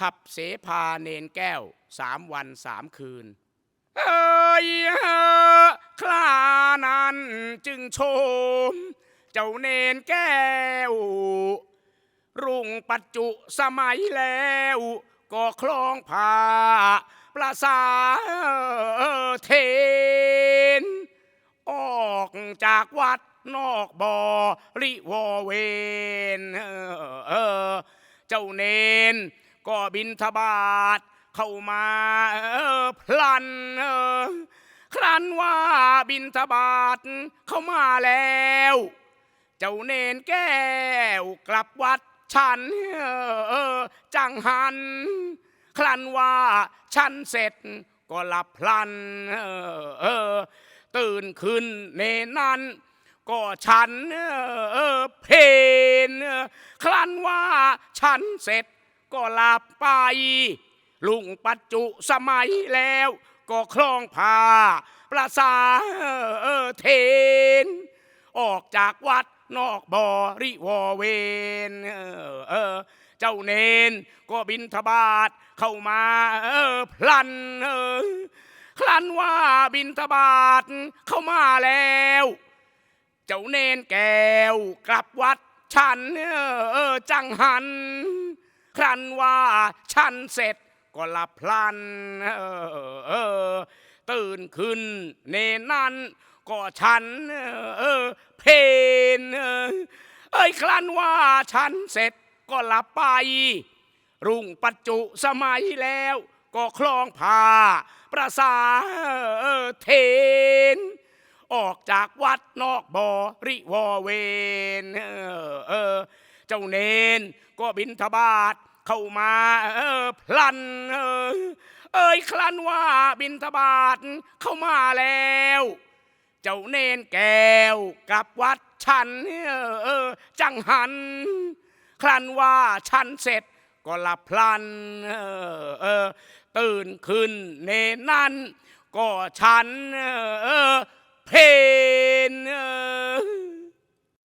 ขับเสพาเนนแก้วสามวันสามคืน เอ้ยคลานั้นจึงโชม เจ้าเนนแก้ว รุ่งปัจจุสมัยแล้ว ก็คลองผ้าประสาเทน ออกจากวัดนอกบ่อริวเวนเออเออเจ้าเนน ก็บินทบาทเข้ามาออพลันออครั้นว่าบินทบาทเข้ามาแล้ว เจ้าเนนแก้วกลับวัดฉันเออจังหัน ครั้นว่าฉันเสร็จก็หลับพลันเออตื่นขึ้นเนนั้นก็ฉันเออเพนครั้นว่าฉันเสร็จ ก็หลับไป ลุงปัจจุสมัยแล้ว ก็คล้องผ้าประสาเทน ออกจากวัดนอกบ่อริวเวนเออเจ้าเนนก็บินทบาทเข้ามาเออพลันเออครั้นว่าบินทบาทเข้ามาแล้ว เจ้าเนนแก้วกลับวัดฉันเออจังหัน ครั้นว่าฉันเสร็จก็หลับพลันเออตื่นขึ้นเนนั้นก็ฉันเออเพนเอ้ยครั้นว่าฉันเสร็จก็หลับไป รุ่งปัจจุสมัยแล้วก็คลองผาประสาเทน ออกจากวัดนอกบ่อริวเวนเออ จ้าเนน ก็บินทบาทเข้ามาเออพลันเออเอ้ยคลันว่าบินทบาทเข้ามาแล้ว เจ้าเนนแก้วกับวัดฉันเออจังหันครันว่าฉันเสร็จก็หลับพลันเออเออตื่นขึ้นเนนนั้น ก็ฉันเออเพ